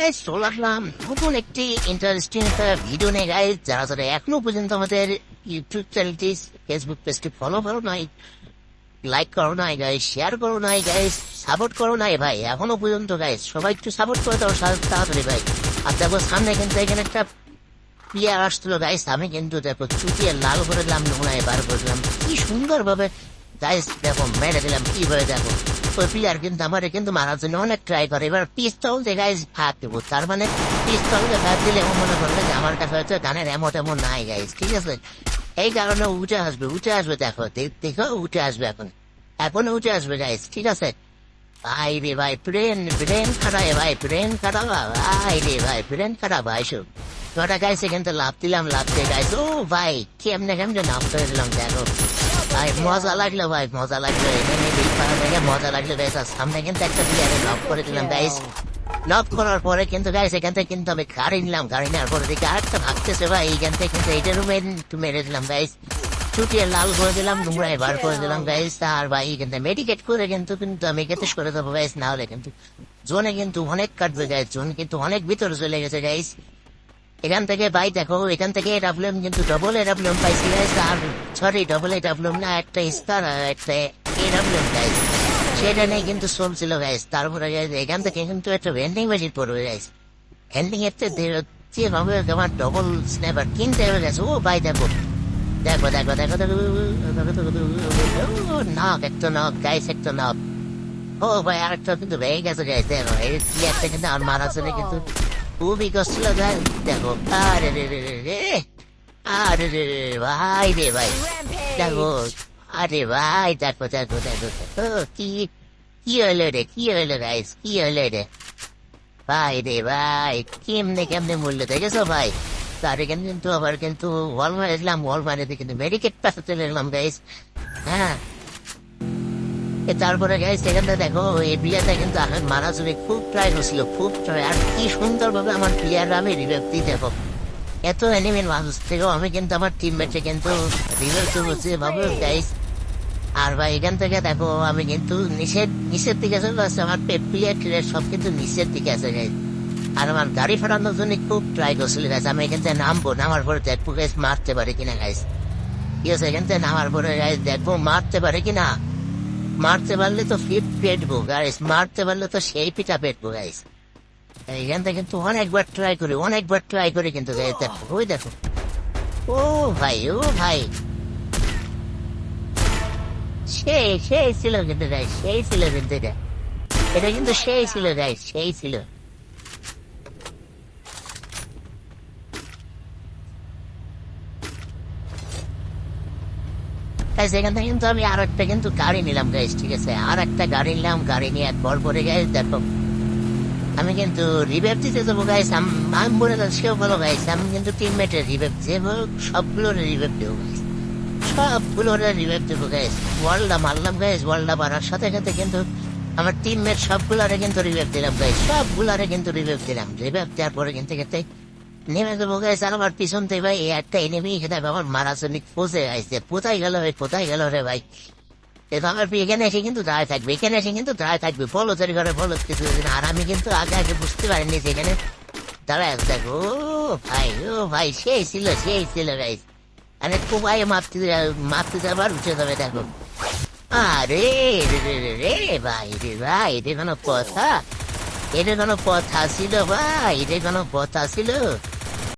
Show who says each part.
Speaker 1: Guys চলে আসলাম নতুন একটি ইন্টারেস্টিং একটা ভিডিও নিয়ে গাইজ যারা যারা এখনও পর্যন্ত আমাদের ইউটিউব চ্যানেলটি ফেসবুক পেজটি ফলো করো নাই লাইক করো নাই গাইজ শেয়ার করো নাই গাইজ সাপোর্ট করো নাই, ভাই, এখনও পর্যন্ত গাইজ সবাই একটু সাপোর্ট করে দাও তাড়াতাড়ি, ভাই। আর দেখো, সামনে কিন্তু এখানে একটা প্লেয়ার আসছিল গাইস আমি কিন্তু দেখো চুটিয়ে লাল করে দিলাম নোংরায় বার করে দিলাম। কি সুন্দর ভাবে গাইস দেখো, মেরে দিলাম কীভাবে দেখো। প্লেয়ার কিন্তু আমার কিন্তু মারার জন্য অনেক ট্রাই করে। এবার পিস্তল গাইস ভাগ দেবো। তার মানে পিস্তল দিয়ে ভাগ দিলে ও মনে করবে যে আমার কাছে হয়তো গানের এমন এমন নাই গাইস ঠিক আছে? এই কারণে উঠে আসবে উঠে আসবে, দেখো দেখো, উঠে আসবে এখন। এখন উঠে আসবে গাইস ঠিক আছে? ভাই রে ভাই ব্রেন ব্রেন খারাপ ভাই ব্রেন খারাপ ভাই রে ভাই ব্রেন খারাপ ভাই সব তোরা গাইছে কিন্তু লাভ দিলাম লাভ দিয়ে গাইছে ও ভাই, কেমনে কেমনে নাম করে দিলাম, দেখো। ভাই মজা লাগল ভাই মজা লাগল। এখানে বিল পাড়া থেকে মজা লাগল গাইস আর সামনে কিন্তু একটা প্লেয়ারে নক করে দিলাম গাইস নক করার পরে কিন্তু গাইস এখান থেকে কিন্তু আমি গাড়ি নিলাম গাড়ি নেওয়ার পরে দেখি আরেকটা ভাগতেছে ভাই। এইখান থেকে কিন্তু এইটারও মেরে দিলাম গাইস চুটিয়ে লাল করে দিলাম নোংরায় বার করে দিলাম গাইস আর ভাই কিন্তু মেডিকেট করে কিন্তু কিন্তু আমি কেটেস করে দেবো গাইস না হলে কিন্তু জোনে কিন্তু অনেক কাটবে গাইস জোন কিন্তু অনেক ভিতরে চলে গেছে গাইস এখান থেকে ভাই দেখো, এখান থেকে এরাপ্লেন কিন্তু ডবল এরাপ্লেন পাইছি আর সরি ডবল এরাপ্লেন না, একটা স্টার একটা এরাপ্লেন গাইস সেটা নেই কিন্তু চলছিল গাইস তারপরে এখান থেকে কিন্তু একটা ভেন্ডিং মেশিন পড়বে গাইস ভেন্ডিং এর যে ভাবে আমার ডবল স্ন্যাপার কিনতে হয়ে গেছে। ও ভাই দেখো। দেখো দেখো দেখো দেখো নক একটা নক গাইস একটা নক ও, ভাই, আরেকটা কিন্তু ভেঙে গেছে গাইস দেখো, এই প্লেয়ারটা কিন্তু আর মারা কিন্তু কষ্ট লাগে দেখো আরে রে রে রে রে আরে রে রে ভাই রে ভাই দেখো আরে ভাই দেখো দেখো দেখো দেখো কি কি হলো রে কি হলো গাইস কি হলো রে ভাই রে ভাই কেমনে কেমনে মূল্য দেখেছ ভাই তার কিন্তু আবার কিন্তু ওয়াল মারে দিলাম ওয়াল মারে কিন্তু মেডিকেট পাশে চলে এলাম গাইস হ্যাঁ তারপরে গাইস এখানটা দেখো, এই প্লেয়ারটা কিন্তু এখন মারা যাবে খুব ট্রাই করছিল খুব ট্রাই আর কি সুন্দরভাবে আমার প্লেয়াররা আমি রিভাইভ দিই, দেখো। এত এনিমেল মানুষ থেকেও আমি কিন্তু আমার টিম ম্যাচে কিন্তু রিভাইভ তো বলছি, ভাবো গাইস আর ভাই, এখান থেকে দেখো, আমি কিন্তু নিচের নিচের দিকে চলে আসছে আমার প্লেয়ার টিলের সব কিন্তু নিচের দিকে আছে গাইস আর আমার গাড়ি ফেরানোর জন্য খুব ট্রাই করছিল গাইস আমি এখান থেকে নামবো, নামার পরে দেখব গাইস মারতে পারে কিনা গাইস ঠিক আছে, এখান থেকে নামার পরে গাইস দেখব, মারতে পারে কিনা। মারতে পারলে তো ফিট পেটবো গাইস মারতে পারলে তো সেই পিঠা পেটবো গাইস এইখান থেকে কিন্তু অনেকবার ট্রাই করি, অনেকবার ট্রাই করি কিন্তু গাইস দেখো, ওই দেখো। ও ভাই ও ভাই। সেই সেই ছিল কিন্তু গাইস সেই ছিল কিন্তু এটা। এটা কিন্তু সেই ছিল গাইস সেই ছিল। গাইস এখান থেকে কিন্তু আমি আর একটা কিন্তু গাড়ি নিলাম গাইস ঠিক আছে? আর একটা গাড়ি নিলাম, গাড়ি নিয়ে একবার পরে গাইস দেখো। আমি কিন্তু রিভেপ দিতে যাব গাইস আমি বলে যাচ্ছি সেও বলো গাইস আমি কিন্তু টিমমেটের রিভেপ দেবো সবগুলো রিভেপ দেবো গাইস সবগুলো রিভেপ দেবো গাইস ওয়ার্ল্ডটা মারলাম গাইস ওয়ার্ল্ডটা মারার সাথে সাথে কিন্তু আমার টিমমেট সবগুলারে কিন্তু রিভেপ দিলাম গাইস সবগুলারে কিন্তু রিভেপ দিলাম। রিভেপ দেওয়ার পরে কিন্তু নেমে দেবো গাইস আর আমার পিছন থেকে ভাই একটা এনিমি এখানে আমার মারা জন্য পচে গাইছে কোথায় গেল রে কোথায় গেল রে ভাই আমার এখানে এসে কিন্তু দাঁড়ায় থাকবে এখানে এসে কিন্তু দাঁড়ায় থাকবে বলো তৈরি করে বলো কিছু আর আমি কিন্তু আগে আগে বুঝতে পারিনি যে এখানে দাঁড়ায় থাকব ও ভাই ও ভাই সেই ছিল সেই ছিল গাইস আরে কোবাই মাপতে মাপতে যাবার উঠে যাবে দেখো আরে রে রে রে রে ভাই রে ভাই এটা কোনো কথা এটা কোনো কথা ছিল ভাই এটা কোনো কথা ছিল